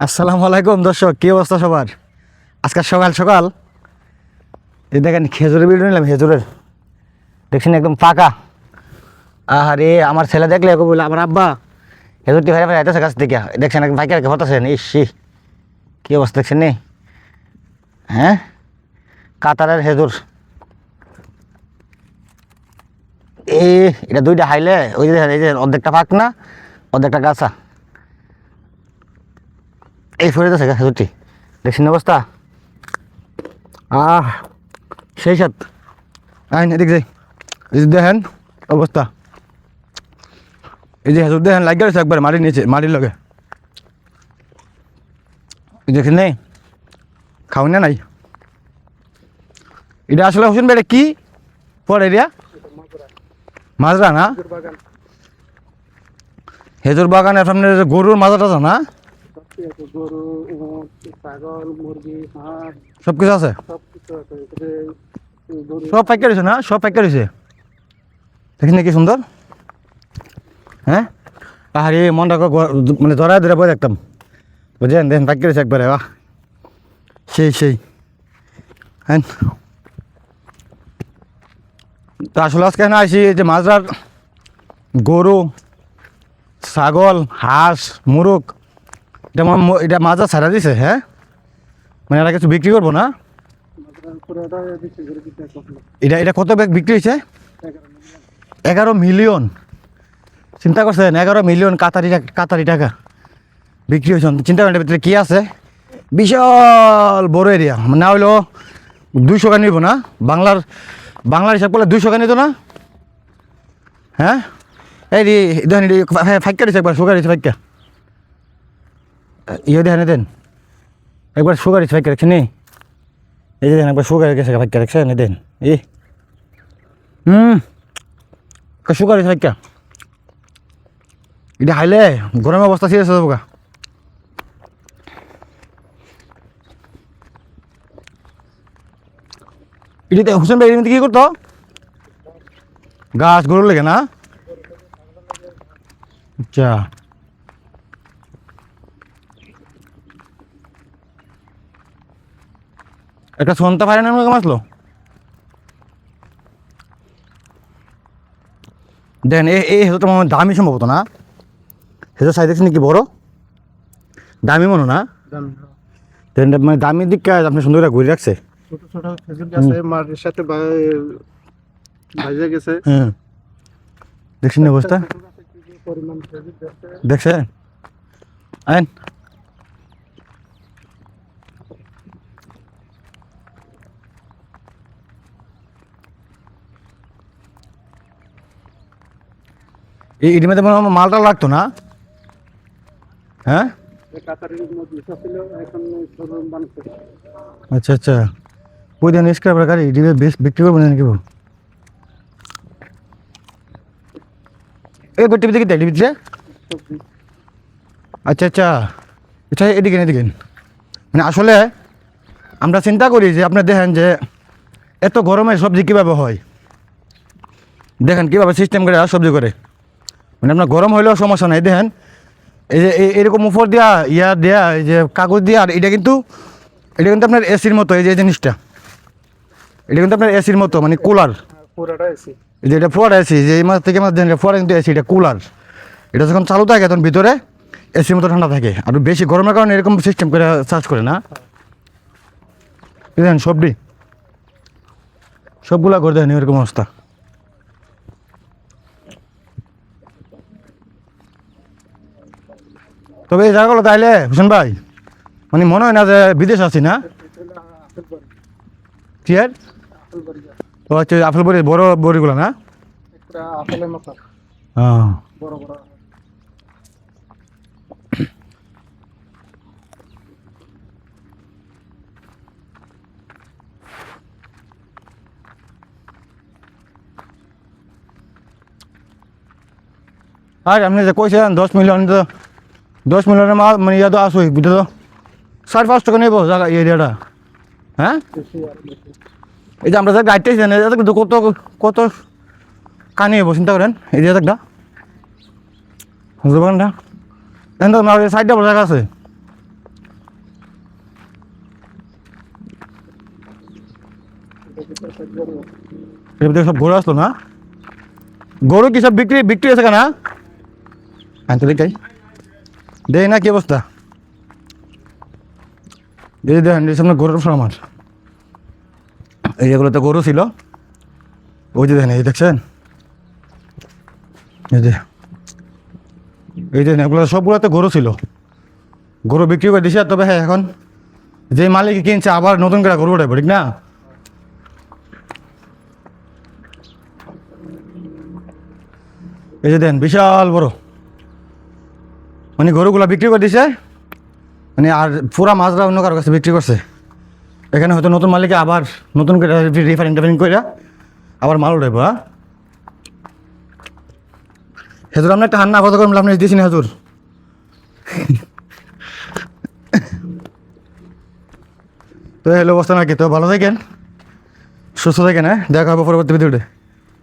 আসসালামু আলাইকুম, দর্শক, কী অবস্থা সবার? আজকে সকাল সকাল। এই দেখেন, খেজুরের ভিডিও নিলাম, খেজুরের। দেখছেন একদম পাকা। আরে আমার ছেলে দেখলে একে বলে আমার আব্বা। খেজুরটি ভাই ভাই আইতেছে কাছ থেকে। দেখছেন একদম ভাইকে হতেছেন? ইসি কী অবস্থা দেখছেন নি? হ্যাঁ? কাতারের খেজুর। এ, এটা দুইটা হাইলে, ওই যে অর্ধেকটা ফাঁক না, অর্ধেকটা গাছা। এই ফেরে যাচ্ছে খেজুরটি দেখছেন অবস্থা? আহ, সেই সাত। আইন এদিক যাই। দেখেন অবস্থা। এই যে হেজুর দেখেন লাগিয়ে রয়েছে একবার মাটির নিচে, মাটির লগে। দেখছেন নেই খাওয়ান না নাই? এটা আসলে হোসেন বেড়ে কি? পড়ে এরিয়া মাজরা না হেজুর বাগানের সামনে গরুর মাজাটা না? গরু ছাগল মুরগি হাঁস সব কিছু আছে সব কিছু আছে সব প্যাকেট হয়েছে না? সব প্যাকেট হয়েছে দেখি কি সুন্দর? হ্যাঁ? মনটাকে গ- মানে জড়ায় ধরে বই দেখতাম। বুঝলেন? দেখেন প্যাকেট হয়েছে একবারে বাহ। সেই সেই। হ্যাঁ? তো আসলে আজকে না আসি যে মাজরার গরু ছাগল হাঁস মুরগ এটা এটা মাজা ছাড়া দিছে হ্যাঁ? মানে এটা কিছু বিক্রি করব না? এটা এটা কত ব্যাগ বিক্রি হয়েছে? এগারো মিলিয়ন। চিন্তা করছেন, এগারো মিলিয়ন কাতারি কাতারি টাকা বিক্রি হয়েছে। চিন্তা করেন ভিতরে কী আছে? বিশাল বড় এরিয়া না হইলেও দুইশো গান নিব না? বাংলার বাংলার হিসাব করলে দুইশো গান নিত না? হ্যাঁ? এই দেখেন ফাইকা দিচ্ছে একবার, সুগার দিচ্ছে ফাইকা। ইয়ে দেখেন দেন। একবার সুগার ফাইকা দেখছেন নি? এই যে দেখেন একবার সুগার গেছে ফাইকা দেখছেন এই দেন। এই। হুম। সুগার ফাইকা এটা হাইলে, গরমের অবস্থা সিরিয়াস হয়ে যাব। এটিতে হোসেন ভাই এমনি কি করতো? গাছ গরুর লেগে না? আচ্ছা। একটা সন্তা ফাইন কেমন আসলো দেখেন এই হেঁচোটা আমার দামি সম্ভবত না? হেঁচো সাইজ দেখছেন কি বড়? দামি মনে না। দেখেন এটা মানে দামি দিক আপনি সুন্দর করে ঘুরে রাখছে। ছোট ছোট খেজুর গাছে মাটির সাথে ভাজা গেছে। হ্যাঁ দেখছেন অবস্থা? দেখছেন? আইন। এটির মধ্যে মালটা লাগতো না? হ্যাঁ? আচ্ছা আচ্ছা। ওই দেন স্ক্রাবার গাড়ি বেশ বিক্রি করব নাকি এই টিভিতে কি টিভিতে সবজি। আচ্ছা আচ্ছা। এটা এদিকে এদিকে মানে আসলে আমরা চিন্তা করি যে আপনি দেখেন যে এত গরমে সবজি কীভাবে হয়? দেখেন কীভাবে সিস্টেম করে সবজি করে। মানে আপনার গরম হইলেও সমস্যা নাই দেখেন। এই যে এই- এরকম উপর দিয়া ইয়া দেয়া এই যে কাগজ দিয়া আর এটা কিন্তু এটা কিন্তু আপনার এসির মতো এই যে জিনিসটা। এটা কিন্তু আপনার এসির মতো মানে কুলার। পুরোটা এসি এই যে এটা ফোয়ার এসি যে এই মাস থেকে মাস দেন ফোয়ার কিন্তু এসি এটা কুলার। এটা যখন চালু থাকে তখন ভিতরে এসির মতো ঠান্ডা থাকে। আর বেশি গরমের কারণে এরকম সিস্টেম করে চার্জ করে না। দেখেন সবজি সবগুলা করে দেন এরকম অবস্থা। তবে এই জায়গাগুলো তাইলে হোসেন ভাই মানে মনে হয় না যে বিদেশ আছি না? কি আর ও আচ্ছা আপেল বড়ি বড় বড়িগুলো না? হ্যাঁ আর আপনি যে কইছেন দশ মিলিয়ন তো দশ মিলিয়নের মাল মানে ইয়া তো আসোই তো? সাড়ে পাঁচ টাকা নেব জায়গা এরিয়াটা হ্যাঁ এই যে আমরা যা গাড়িটাই জানি কিন্তু কত কত কানে এবো চিন্তা করেন এই যে একটা দোকানটা এখন সাইডটা বড় জায়গা আছে। এবার সব ঘোরা আসলো না? গরু কি সব বিক্রি বিক্রি আছে কেনা আনতে দেখাই। দেয় না কি অবস্থা? যে দেখেন এই সামনে গরুর ফার্ম এই যেগুলোতে গরু ছিল। ওই যে দেখেন এই দেখছেন? এই যে এই যে এগুলো সবগুলোতে গরু ছিল। গরু বিক্রি করে দিছে, তবে হ্যাঁ এখন যে মালিক কিনছে, আবার নতুন করে গরু উঠাইব, ঠিক না? এই যে দেন, বিশাল বড়। মানে গরুগুলা বিক্রি করে দিছে। মানে আর পুরা মাছরা অন্য কারও কাছে বিক্রি করছে। এখানে হয়তো নতুন মালিকে আবার নতুন করে রিফারিং করে আবার মাল উঠাইব হ্যাঁ? হেজুর, আপনি একটা হান্না আপাতত করলাম আপনি দিয়েছি না হেজুর। তো হ্যালো অবস্থা নাকি? তো ভালো থাকেন, সুস্থ থাকেন হ্যাঁ? দেখা হবে পরবর্তী ভিডিওতে